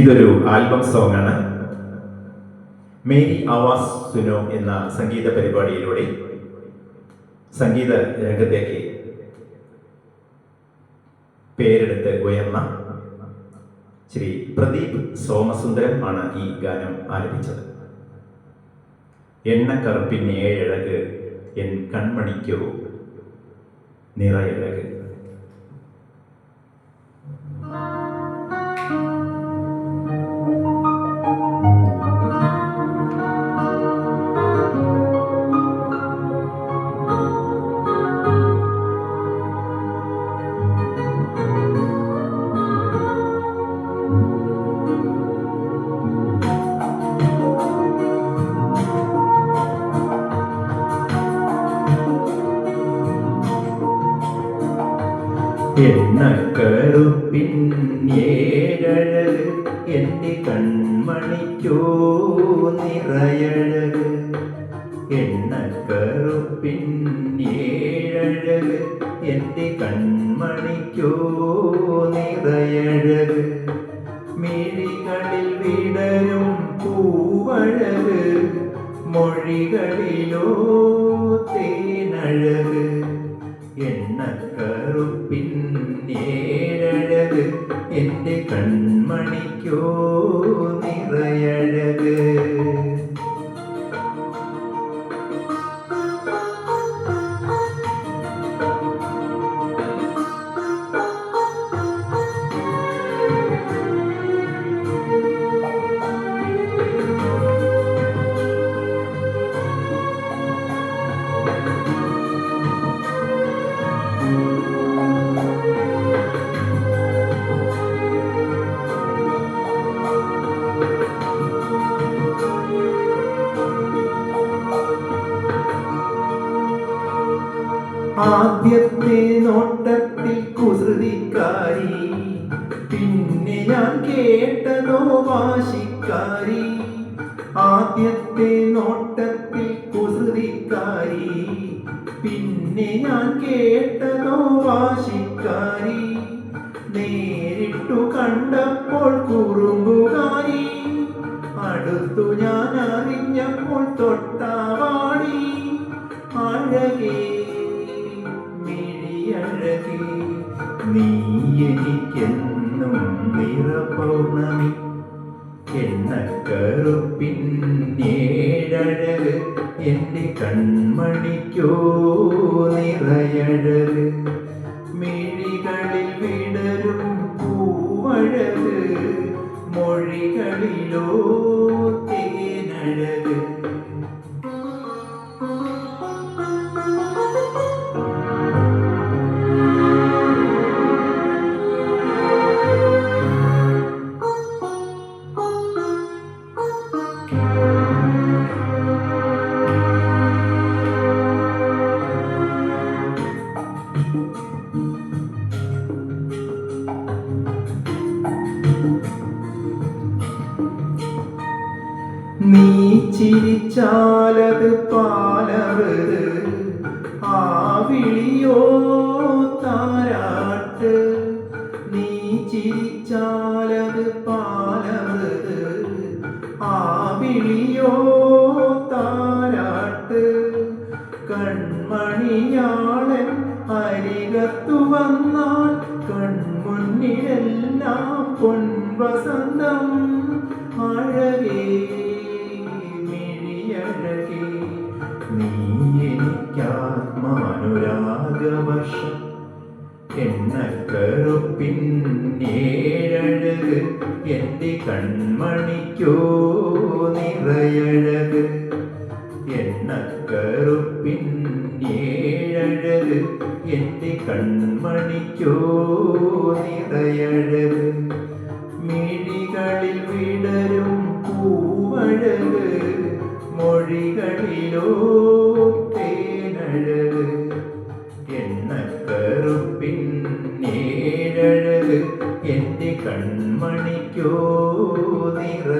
ഇതൊരു album song ആണ് മേരി ആവാസ് സുനോ എന്ന സംഗീത പരിപാടിയിലൂടെ സംഗീത രംഗത്തേക്ക് പേരെടുത്ത് ഉയർന്ന ശ്രീ പ്രദീപ് സോമസുന്ദരം ആണ് ഈ ഗാനം ആലപിച്ചത്. എണ്ണക്കറുപ്പിൻ ഏഴഴക് എൻ കൺമണിക്കോ നിറയഴക്. എണ്ണക്കറുപ്പിൻ ഏഴഴക് എന്റെ കൺമണിക്കോ നിറയഴക്. എണ്ണക്കറുപ്പിൻ ഏഴഴക് എന്റെ കൺമണിക്കോ നിറയഴക്. മിഴികളിൽ വിടരും പൂവഴക് മൊഴികളിലോ തേനഴക്. എണ്ണക്കറുപ്പിൻ ഏഴഴക് എന്റെ കൺമണിക്കോ നിറയഴക് ആദ്യത്തെ നോട്ടത്തിൽ കുസൃതിക്കാരി. പിന്നെ ഞാൻ കേട്ടതോ വാശിക്കാരി. ആദ്യത്തെ നോട്ടത്തിൽ കുസൃതിക്കാരി. പിന്നെ ഞാൻ കേട്ടതോ വാശിക്കാരി. നേരിട്ടു കണ്ടപ്പോൾ കുറുമ്പുകാരി. അടുത്തു ഞാൻ അറിഞ്ഞപ്പോൾ തൊട്ടാവാടി. അഴകേ എനിക്കെന്നും നിറപൗർണമി. എണ്ണക്കറുപ്പിൻ ഏഴഴക് എന്റെ കൺമണിക്കോ നിറയഴക്. മിഴികളിൽ വിടരും പൂവഴക്. മൊഴികളിലോ തേനഴക്. ചിരിച്ചാലത് പാലറുത് ആ വിളിയോ താരാട്ട്. നീ ചിരിച്ചാലത് പാലറുത് ആ വിളിയോ താരാട്ട്. കൺമണിയാളൻ അരികത്തു വന്നാൽ കൺമുന്നിലെല്ലാം പൊൻവസന്തം അഴകേ. എനിക്കാത്മാനുരാഗവർഷം എണ്ണക്കറുപ്പിൻ ഏഴഴക് എന്റെ കൺമണിക്കോ നിറയഴക് എണ്ണക്കറുപ്പിൻ ഏഴഴക് എന്റെ കൺമണിക്കോ നിറയഴക് മിഴികളിൽ വിടരും പൂവഴക് മൊഴികളിലോ കൺമണിക്കോ നിറ